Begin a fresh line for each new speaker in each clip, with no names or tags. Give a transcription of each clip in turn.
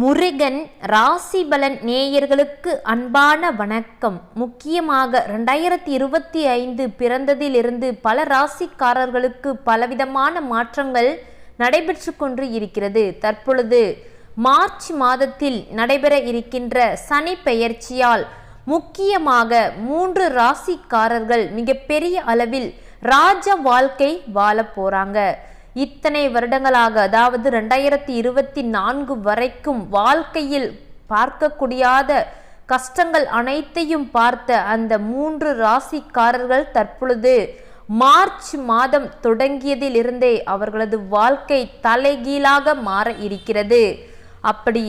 முருகன் ராசி பலன் நேயர்களுக்கு அன்பான வணக்கம். முக்கியமாக ரெண்டாயிரத்தி இருபத்தி ஐந்து பிறந்ததிலிருந்து பல ராசிக்காரர்களுக்கு பலவிதமான மாற்றங்கள் நடைபெற்று கொண்டு இருக்கிறது. தற்பொழுது மார்ச் மாதத்தில் நடைபெற இருக்கின்ற சனி பெயர்ச்சியால் முக்கியமாக மூன்று ராசிக்காரர்கள் மிகப்பெரிய அளவில் ராஜ வாழ்க்கை வாழ போறாங்க. இத்தனை வருடங்களாக அதாவது ரெண்டாயிரத்தி இருபத்தி நான்கு வரைக்கும் வாழ்க்கையில் பார்க்கக்கூடியாத கஷ்டங்கள் அனைத்தையும் பார்த்த அந்த மூன்று ராசிக்காரர்கள் தற்பொழுது மார்ச் மாதம் தொடங்கியதிலிருந்தே அவர்களது வாழ்க்கை தலைகீழாக மாற இருக்கிறது. அப்படி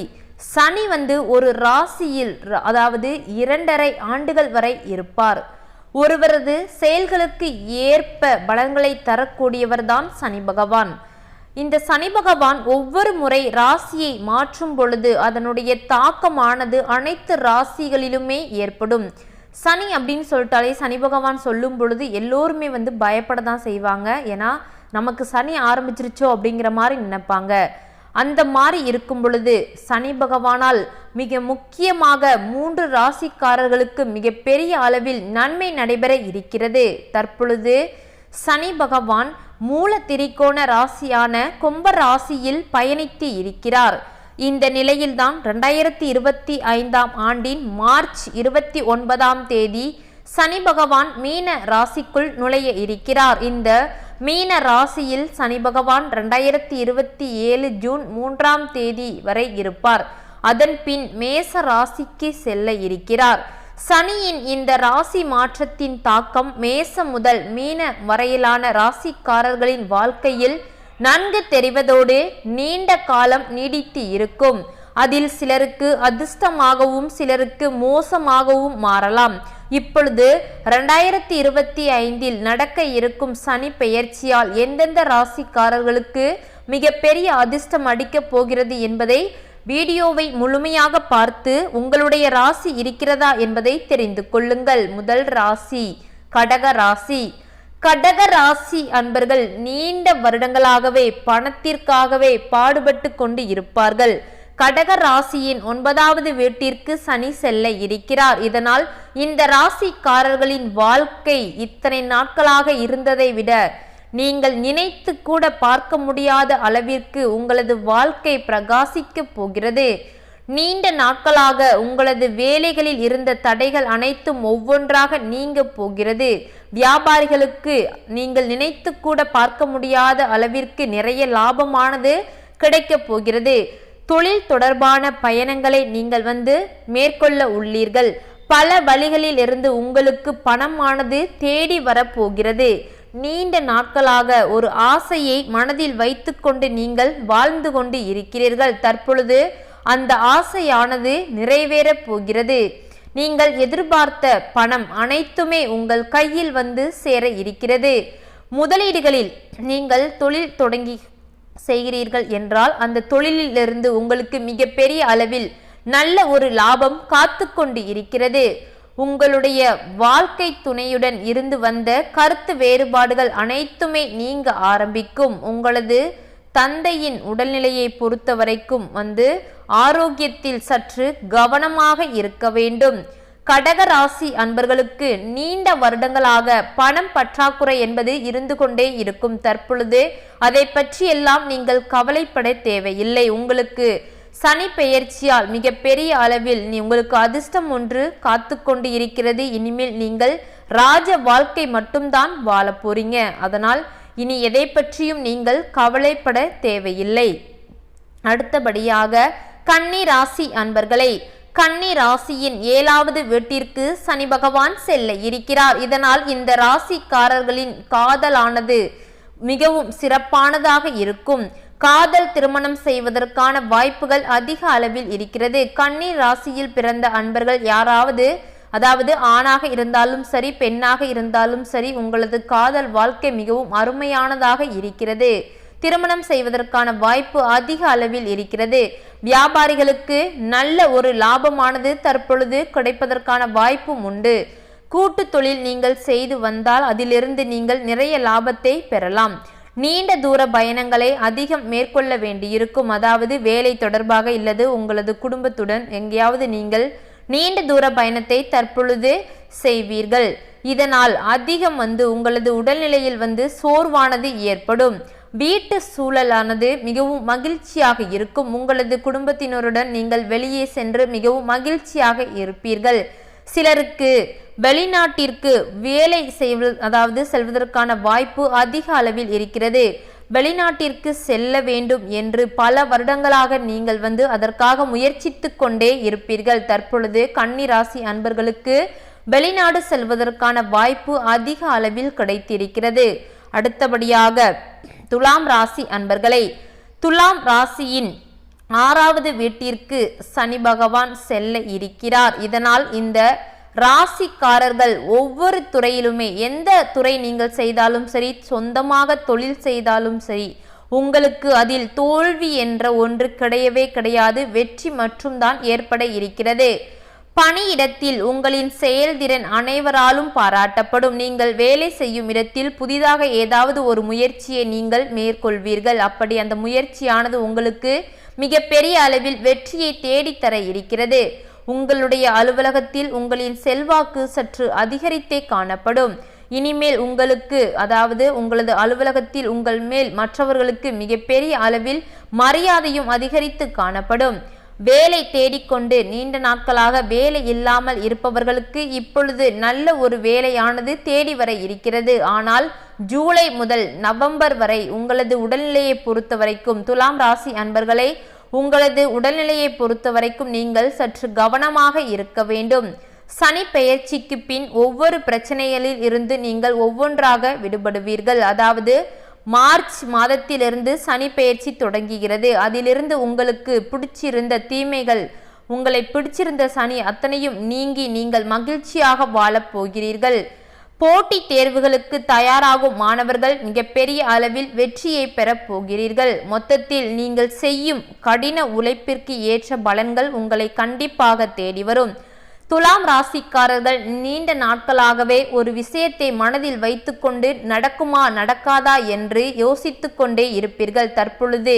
சனி வந்து ஒரு ராசியில் அதாவது இரண்டரை ஆண்டுகள் வரை இருப்பார். ஒருவரது செயல்களுக்கு ஏற்ப பலன்களை தரக்கூடியவர்தான் சனி பகவான். இந்த சனி பகவான் ஒவ்வொரு முறை ராசியை மாற்றும் பொழுது அதனுடைய தாக்கமானது அனைத்து ராசிகளிலுமே ஏற்படும். சனி அப்படின்னு சொல்லிட்டாலே சனி பகவான் சொல்லும் பொழுது எல்லோருமே வந்து பயப்பட தான் செய்வாங்க. ஏன்னா நமக்கு சனி ஆரம்பிச்சிருச்சோ அப்படிங்கிற மாதிரி நினைப்பாங்க. அந்த மாதிரி இருக்கும் பொழுது சனி பகவானால் மிக முக்கியமாக மூன்று ராசிக்காரர்களுக்கு மிக பெரிய அளவில் நன்மை நடைபெற இருக்கிறது. தற்பொழுது சனி பகவான் மூல திரிகோண ராசியான கும்ப ராசியில் பயணித்து இருக்கிறார். இந்த நிலையில்தான் ரெண்டாயிரத்தி இருபத்தி ஐந்தாம் ஆண்டின் மார்ச் இருபத்தி ஒன்பதாம் தேதி சனி பகவான் மீன ராசிக்குள் நுழைய இருக்கிறார். இந்த மீன ராசியில் சனி பகவான் ரெண்டாயிரத்தி இருபத்தி ஏழு ஜூன் மூன்றாம் தேதி வரை இருப்பார். அதன் பின் மேச ராசிக்கு செல்ல இருக்கிறார். சனியின் இந்த ராசி மாற்றத்தின் தாக்கம் மேசம் முதல் மீன வரையிலான ராசிக்காரர்களின் வாழ்க்கையில் நன்கு தெரிவதோடு நீண்ட காலம் நீடித்து இருக்கும். அதில் சிலருக்கு அதிர்ஷ்டமாகவும் சிலருக்கு மோசமாகவும் மாறலாம். இப்பொழுது ரெண்டாயிரத்தி இருபத்தி ஐந்தில் நடக்க இருக்கும் சனி பெயர்ச்சியால் எந்தெந்த ராசிக்காரர்களுக்கு மிகப்பெரிய அதிர்ஷ்டம் அடிக்கப் போகிறது என்பதை வீடியோவை முழுமையாக பார்த்து உங்களுடைய ராசி இருக்கிறதா என்பதை தெரிந்து கொள்ளுங்கள். முதல் ராசி கடக ராசி. கடக ராசி அன்பர்கள் நீண்ட வருடங்களாகவே பணத்திற்காகவே பாடுபட்டு கொண்டு இருப்பார்கள். கடக ராசியின் ஒன்பதாவது வீட்டிற்கு சனி செல்ல இருக்கிறார். இதனால் இந்த ராசிக்காரர்களின் வாழ்க்கை இத்தனை நாட்களாக இருந்ததை விட நீங்கள் நினைத்து கூட பார்க்க முடியாத அளவிற்கு உங்களது வாழ்க்கை பிரகாசிக்கப் போகிறது. நீண்ட நாட்களாக உங்களது வேலைகளில் இருந்த தடைகள் அனைத்தும் ஒவ்வொன்றாக நீங்க போகிறது. வியாபாரிகளுக்கு நீங்கள் நினைத்து கூட பார்க்க முடியாத அளவிற்கு நிறைய லாபமானது கிடைக்கப் போகிறது. தொழில் தொடர்பான பயணங்களை நீங்கள் வந்து மேற்கொள்ள உள்ளீர்கள். பல வழிகளில் இருந்து உங்களுக்கு பணமானது தேடி வரப்போகிறது. நீண்ட நாட்களாக ஒரு ஆசையை மனதில் வைத்துக்கொண்டு நீங்கள் வாழ்ந்து கொண்டு இருக்கிறீர்கள். தற்பொழுது அந்த ஆசையானது நிறைவேறப் போகிறது. நீங்கள் எதிர்பார்த்த பணம் அனைத்துமே உங்கள் கையில் வந்து சேர இருக்கிறது. முதலீடுகளில் நீங்கள் தொழில் தொடங்கி செய்கிறீர்கள் என்றால் அந்த தொழிலிலிருந்து உங்களுக்கு மிகப்பெரிய அளவில் நல்ல ஒரு லாபம் காத்து கொண்டு இருக்கிறது. உங்களுடைய வாழ்க்கை துணையுடன் இருந்து வந்த கருத்து வேறுபாடுகள் அனைத்துமே நீங்க ஆரம்பிக்கும். உங்களது தந்தையின் உடல்நிலையை பொறுத்த வரைக்கும் வந்து ஆரோக்கியத்தில் சற்று கவனமாக இருக்க வேண்டும். கடக ராசி அன்பர்களுக்கு நீண்ட வருடங்களாக பணம் பற்றாக்குறை என்பது இருந்து கொண்டே இருக்கும் தற்பொழுது. அதை பற்றியெல்லாம் நீங்கள் கவலைப்பட தேவையில்லை. உங்களுக்கு சனி பெயர்ச்சியால் மிக பெரிய அளவில் நீ உங்களுக்கு அதிர்ஷ்டம் ஒன்று காத்து கொண்டு இருக்கிறது. இனிமேல் நீங்கள் ராஜ வாழ்க்கை மட்டும்தான் வாழ போறீங்க. அதனால் இனி எதை பற்றியும் நீங்கள் கவலைப்பட தேவையில்லை. அடுத்தபடியாக கன்னி ராசி அன்பர்களை கன்னி ராசியின் ஏழாவது வீட்டிற்கு சனி பகவான் செல்ல இருக்கிறார். இதனால் இந்த ராசிக்காரர்களின் காதலானது மிகவும் சிறப்பானதாக இருக்கும். காதல் திருமணம் செய்வதற்கான வாய்ப்புகள் அதிக அளவில் இருக்கிறது. கன்னி ராசியில் பிறந்த அன்பர்கள் யாராவது அதாவது ஆணாக இருந்தாலும் சரி பெண்ணாக இருந்தாலும் சரி உங்களது காதல் வாழ்க்கை மிகவும் அருமையானதாக இருக்கிறது. திருமணம் செய்வதற்கான வாய்ப்பு அதிக அளவில் இருக்கிறது. வியாபாரிகளுக்கு நல்ல ஒரு லாபமானது தற்பொழுது கிடைப்பதற்கான வாய்ப்பும் உண்டு. கூட்டு தொழில் நீங்கள் செய்து வந்தால் அதிலிருந்து நீங்கள் நிறைய லாபத்தை பெறலாம். நீண்ட தூர பயணங்களை அதிகம் மேற்கொள்ள வேண்டியிருக்கும். அதாவது வேலை தொடர்பாக இல்லது உங்களது குடும்பத்துடன் எங்கேயாவது நீங்கள் நீண்ட தூர பயணத்தை தற்பொழுது செய்வீர்கள். இதனால் அதிகம் வந்து உங்களது உடல்நிலையில் வந்து சோர்வானது ஏற்படும். வீட்டு சூழலானது மிகவும் மகிழ்ச்சியாக இருக்கும். உங்களது குடும்பத்தினருடன் நீங்கள் வெளியே சென்று மிகவும் மகிழ்ச்சியாக இருப்பீர்கள். சிலருக்கு வெளிநாட்டிற்கு வேலை செய்வது அதாவது செல்வதற்கான வாய்ப்பு அதிக அளவில் இருக்கிறது. வெளிநாட்டிற்கு செல்ல வேண்டும் என்று பல வருடங்களாக நீங்கள் வந்து அதற்காக முயற்சித்து கொண்டே இருப்பீர்கள். தற்பொழுது கன்னிராசி அன்பர்களுக்கு வெளிநாடு செல்வதற்கான வாய்ப்பு அதிக அளவில் கிடைத்திருக்கிறது. அடுத்தபடியாக துலாம் ராசி அன்பர்களை துலாம் ராசியின் ஆறாவது வீட்டிற்கு சனி பகவான் செல்ல இருக்கிறார். இதனால் இந்த ராசிக்காரர்கள் ஒவ்வொரு துறையிலுமே எந்த துறை நீங்கள் செய்தாலும் சரி சொந்தமாக தொழில் செய்தாலும் சரி உங்களுக்கு அதில் தோல்வி என்ற ஒன்று கிடையவே கிடையாது. வெற்றி மற்றும் தான் ஏற்பட இருக்கிறது. பணியிடத்தில் உங்களின் செயல்திறன் அனைவராலும் பாராட்டப்படும். நீங்கள் வேலை செய்யும் இடத்தில் புதிதாக ஏதாவது ஒரு முயற்சியை நீங்கள் மேற்கொள்வீர்கள். அப்படி அந்த முயற்சியானது உங்களுக்கு மிகப்பெரிய அளவில் வெற்றியை தேடித்தர இருக்கிறது. உங்களுடைய அலுவலகத்தில் உங்களின் செல்வாக்கு சற்று அதிகரித்தே காணப்படும். இனிமேல் உங்களுக்கு அதாவது உங்களது அலுவலகத்தில் உங்கள் மேல் மற்றவர்களுக்கு மிகப்பெரிய அளவில் மரியாதையும் அதிகரித்து காணப்படும். வேலை தேடிக்கொண்டு நீண்ட நாட்களாக வேலை இல்லாமல் இருப்பவர்களுக்கு இப்பொழுது நல்ல ஒரு வேலையானது தேடி வர இருக்கிறது. ஆனால் ஜூலை முதல் நவம்பர் வரை உங்களது உடல்நிலையை பொறுத்த வரைக்கும் துலாம் ராசி அன்பர்களை உங்களது உடல்நிலையை பொறுத்த வரைக்கும் நீங்கள் சற்று கவனமாக இருக்க வேண்டும். சனி பெயர்ச்சிக்கு பின் ஒவ்வொரு பிரச்சனைகளில் இருந்து நீங்கள் ஒவ்வொன்றாக விடுபடுவீர்கள். அதாவது மார்ச் மாதத்திலிருந்து சனி பெயர்ச்சி தொடங்குகிறது. அதிலிருந்து உங்களுக்கு பிடிச்சிருந்த தீமைகள் உங்களை பிடிச்சிருந்த சனி அத்தனையும் நீங்கி நீங்கள் மகிழ்ச்சியாக வாழப் போகிறீர்கள். போட்டி தேர்வுகளுக்கு தயாராகும் மாணவர்கள் மிகப்பெரிய அளவில் வெற்றியை பெறப் போகிறீர்கள். மொத்தத்தில் நீங்கள் செய்யும் கடின உழைப்பிற்கு ஏற்ற பலன்கள் உங்களை கண்டிப்பாக தேடி வரும். துலாம் ராசிக்காரர்கள் நீண்ட நாட்களாகவே ஒரு விஷயத்தை மனதில் வைத்துக்கொண்டு நடக்குமா நடக்காதா என்று யோசித்து கொண்டே இருப்பீர்கள் தற்பொழுது.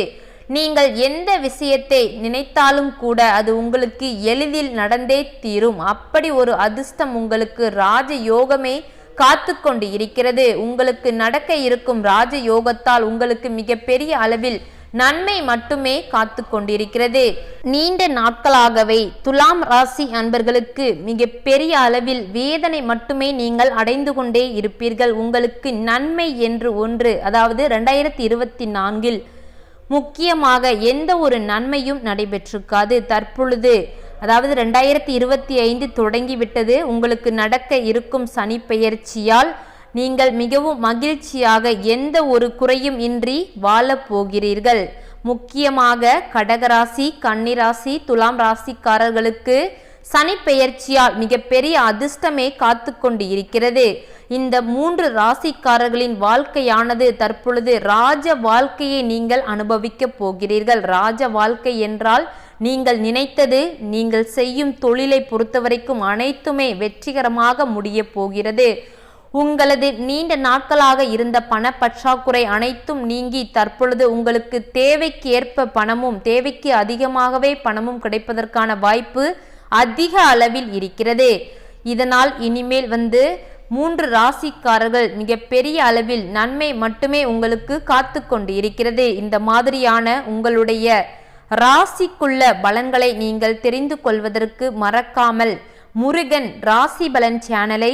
நீங்கள் எந்த விஷயத்தை நினைத்தாலும் கூட அது உங்களுக்கு எளிதில் நடந்தே தீரும். அப்படி ஒரு அதிர்ஷ்டம் உங்களுக்கு ராஜ யோகமே காத்து கொண்டு இருக்கிறது. உங்களுக்கு நடக்க இருக்கும் ராஜ யோகத்தால் உங்களுக்கு மிகப்பெரிய அளவில் நன்மை மட்டுமே காத்து கொண்டிருக்கிறது. நீண்ட நாட்களாகவே துலாம் ராசி அன்பர்களுக்கு மிக பெரிய அளவில் வேதனை மட்டுமே நீங்கள் அடைந்து கொண்டே இருப்பீர்கள். உங்களுக்கு நன்மை என்று ஒன்று அதாவது ரெண்டாயிரத்தி இருபத்தி நான்கில் முக்கியமாக எந்த ஒரு நன்மையும் நடைபெற்றிருக்காது. தற்பொழுது அதாவது ரெண்டாயிரத்தி இருபத்தி ஐந்து தொடங்கிவிட்டது. உங்களுக்கு நடக்க இருக்கும் சனி பெயர்ச்சியால் நீங்கள் மிகவும் மகிழ்ச்சியாக எந்த ஒரு குறையும் இன்றி வாழப் போகிறீர்கள். முக்கியமாக கடகராசி கன்னிராசி துலாம் ராசிக்காரர்களுக்கு சனி பெயர்ச்சியால் மிகப்பெரிய அதிர்ஷ்டமே காத்து கொண்டு இருக்கிறது. இந்த மூன்று ராசிக்காரர்களின் வாழ்க்கையானது தற்பொழுது ராஜ வாழ்க்கையை நீங்கள் அனுபவிக்கப் போகிறீர்கள். ராஜ வாழ்க்கை என்றால் நீங்கள் நினைத்தது நீங்கள் செய்யும் தொழிலை பொறுத்தவரைக்கும் அனைத்துமே வெற்றிகரமாக முடிய போகிறது. உங்களது நீண்ட நாட்களாக இருந்த பண பற்றாக்குறை அனைத்தும் நீங்கி தற்பொழுது உங்களுக்கு தேவைக்கு ஏற்ப பணமும் தேவைக்கு அதிகமாகவே பணமும் கிடைப்பதற்கான வாய்ப்பு அதிக அளவில் இருக்கிறது. இதனால் இனிமேல் வந்து மூன்று ராசிக்காரர்கள் மிகப்பெரிய அளவில் நன்மை மட்டுமே உங்களுக்கு காத்து கொண்டு இருக்கிறது இந்த மாதிரியான உங்களுடைய ராசிக்குள்ள பலன்களை நீங்கள் தெரிந்து கொள்வதற்கு மறக்காமல் முருகன் ராசி பலன் சேனலை